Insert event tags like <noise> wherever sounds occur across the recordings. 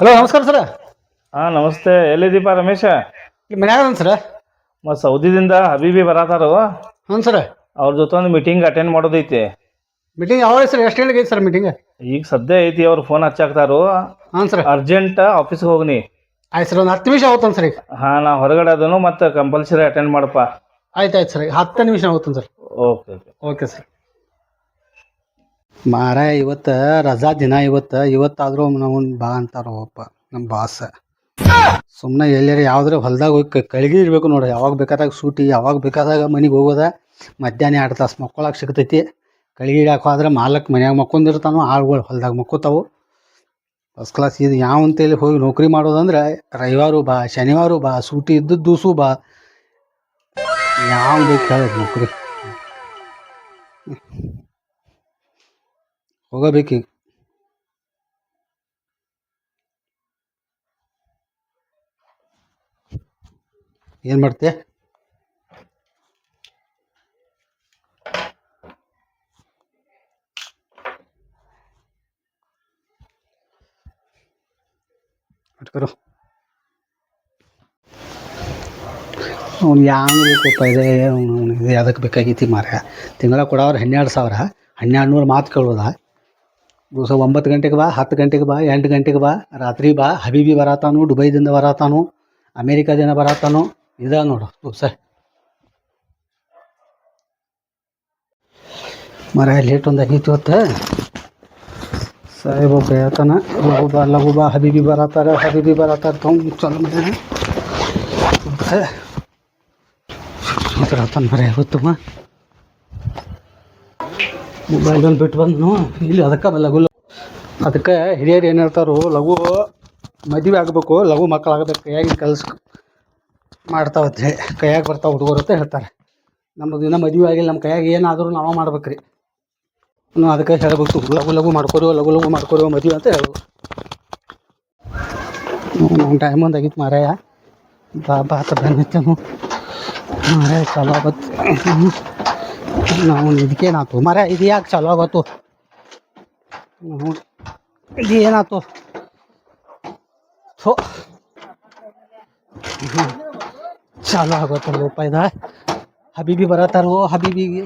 Hello ನಮಸ್ಕಾರ sir. ಹಾ ನಮಸ್ತೆ. ಎಲ್ಲಿದ್ದೀಪ ರಮೇಶ? ಮನ್ಯಾಗ ಸರ. ಮತ್ತು ಸೌದಿದಿಂದ ಹಬೀಬಿ ಬರತಾರ? ಹ್ಞೂ ಸರ್. ಅವ್ರ ಜೊತೆ ಒಂದು ಮೀಟಿಂಗ್ ಅಟೆಂಡ್ ಮಾಡೋದೈತಿ. ಮೀಟಿಂಗ್ ಯಾವಾಗ ಸರ್? ಎಷ್ಟು ಗಂಟೆಗೆ ಐತೆ ಸರ್ ಮೀಟಿಂಗ್ ಈಗ ಸದ್ಯ ಐತಿ ಅವ್ರು ಫೋನ್ ಹಚ್ಚಾಕ್ತಾರು? ಹಾಂ ಸರ್. ಅರ್ಜೆಂಟ್ ಆಫೀಸ್ಗೆ ಹೋಗ್ನಿ. ಆಯ್ತು ಸರ್ ಒಂದು ಹತ್ತು ನಿಮಿಷ ಆಗುತ್ತಾನೆ ಸರ್ ಈಗ? ಹಾ ನಾ ಹೊರಗಡೆ ಅದನ್ನು ಮತ್ತೆ ಕಂಪಲ್ಸರಿ ಅಟೆಂಡ್ ಮಾಡಪ್ಪ ಆಯ್ತು ಆಯ್ತು ಸರ್. ಹತ್ತು ನಿಮಿಷ ಆಗುತ್ತಾನೆ sir. Okay okay okay sir ಮಾರ, ಇವತ್ತು ರಜಾ ದಿನ, ಇವತ್ತು, ಇವತ್ತಾದರೂ ನಾವು ಬಾ ಅಂತಾರಪ್ಪ ನಮ್ಮ ಬಾಸ ಸುಮ್ಮನೆ ಎಲ್ಲಾರ ಯಾವ್ದಾರ ಹೊಲ್ದಾಗ ಹೋಗಿ ಕಳಗಿ ಇರಬೇಕು ನೋಡಿ ಯಾವಾಗ ಬೇಕಾದಾಗ ಸೂಟಿ, ಯಾವಾಗ ಬೇಕಾದಾಗ ಮನೆಗೆ ಹೋಗೋದ. ಮಧ್ಯಾಹ್ನ ಎರಡು ತಾಸು ಮಕ್ಕೊಳಕ್ಕೆ ಸಿಗ್ತೈತಿ. ಕಳ್ಗಿ ಹಿಡ್ಯಾಕ ಹೋದ್ರೆ ಮಾಲಕ್ ಮನ್ಯಾಗ ಮಕ್ಕೊಂದಿರ್ತಾನೋ, ಆಳುಗಳು ಹೊಲ್ದಾಗ ಮಕ್ಕೋತಾವು. ಫಸ್ಟ್ ಕ್ಲಾಸ್ ಇದು ಯಾವ ಅಂತೇಳಿ ಹೋಗಿ ನೌಕರಿ ಮಾಡೋದಂದ್ರೆ, ರವಿವಾರ ಬಾ, ಶನಿವಾರ ಬಾ, ಸೂಟಿ ಇದ್ದದ್ದು ದೂಸು ಬಾ. ಯಾವ ಬೇಕು ನೌಕರಿ. ಹೋಗಬೇಕೀಗ ಏನು ಮಾಡ್ತೆ ಇಟ್ಕೊರು ಅವ್ನು ಯಾವ ಬೇಕಪ್ಪ ಇದೆ ಅವ್ನು ಇದು ಅದಕ್ಕೆ ಬೇಕಾಗೈತಿ ಮಾರ ತಿಂಗಳ ಕೊಡೋರು ಹನ್ನೆರಡು ಸಾವಿರ. ಹನ್ನೆರಡು ನೂರು ಮಾತು ಕೇಳೋದ? ದಿವಸ ಒಂಬತ್ತು ಗಂಟೆಗೆ ಬಾ, ಹತ್ತು ಗಂಟೆಗೆ ಬಾ, ಎಂಟು ಗಂಟೆಗೆ ಬಾ, ರಾತ್ರಿ ಬಾ, ಹಬೀಬಿ ಬರತಾನು, ದುಬೈದಿಂದ ಬರತಾನು, ಅಮೇರಿಕಾದಿಂದ ಬರತಾನು, ಇದ ನೋಡು ದಿವಸ ಮರ ಲೇಟ್ ಒಂದು ಆಗೈತಿ ಇವತ್ತು. ಸಾಹೇಬ ಹೇಳ್ತಾನ, ಲಘು ಬಾ ಲಘು ಬಾ, ಹಬೀಬಿ ಬರತ್ತಾರ ಹಬೀಬಿ ಬರತ್ತಾರ ತೊಗೊಂಡು ಚಲೋ ಮಾಡ್ಯಾನ ಹೇಳ್ತಾನೆ ಮರ ಗೊತ್ತಮ್ಮ ಮೊಬೈಲ್ ಒಂದು ಬಿಟ್ಟು ಬಂದನು. ಇಲ್ಲಿ ಅದಕ್ಕೆ ಲಘು ಅದಕ್ಕೆ ಹಿರಿಯರು ಏನು ಹೇಳ್ತಾರೋ, ಲಘು ಮದುವೆ ಆಗಬೇಕು, ಲಘು ಮಕ್ಕಳಾಗಬೇಕು ಕೈಯಾಗಿ ಕಲ್ಸ್ ಮಾಡ್ತಾವತ್ತೆ ಕೈಯಾಗಿ ಬರ್ತಾವೆ ಹುಡುಗರು ಅಂತ ಹೇಳ್ತಾರೆ. ನಮ್ಮದು ಇನ್ನೂ ಮದುವೆ ಆಗಿಲ್ಲ ನಮ್ಮ ಕೈಯಾಗ ಏನಾದರೂ ನಾವು ಮಾಡ್ಬೇಕ್ರಿ. ನಾವು ಅದಕ್ಕೆ ಹೇಳ್ಬೇಕು, ಲಘು ಲಘು ಮಾಡ್ಕೊರು ಲಘು ಲಘು ಮಾಡ್ಕೊರು ಮದುವೆ ಅಂತ ಹೇಳ್ಬೇಕು. ನಮ್ಮ ಟೈಮ್ ಒಂದು ಆಗಿತ್ತು ಮಾರಾಯ. ಬಾ ಬಾ ಬಂದಿತ್ತು ಮಾರಾಯ ಚಲೋ ಆಗತ್ತು ನಾವು ಇದಕ್ಕೇನಾಯ್ತು ಮರ ಇದು ಯಾಕೆ ಚಲೋ ಆಗತ್ತು ಹ್ಞೂ. ಇದು ಏನಾಯ್ತು? ಥೋ. ಹ್ಮ್. ಚಾಲು ಆಗೋತ್ತಲ್ಲಪ್ಪ ಇದ. ಹಬೀಬಿ ಬರತ್ತಾರೋ ಹಬೀಬಿಗೆ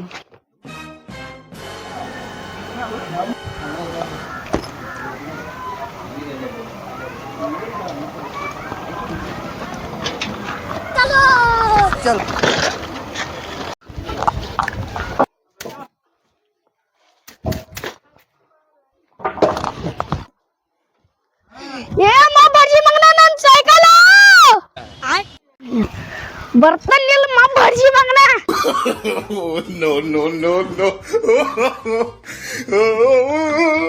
ಏ ಬರ್ತಾನಿಲ್ಲ ಮಾ ಬರ್ಜಿ ಮಗನ ನೋ ನೋ ನೋ no. <laughs>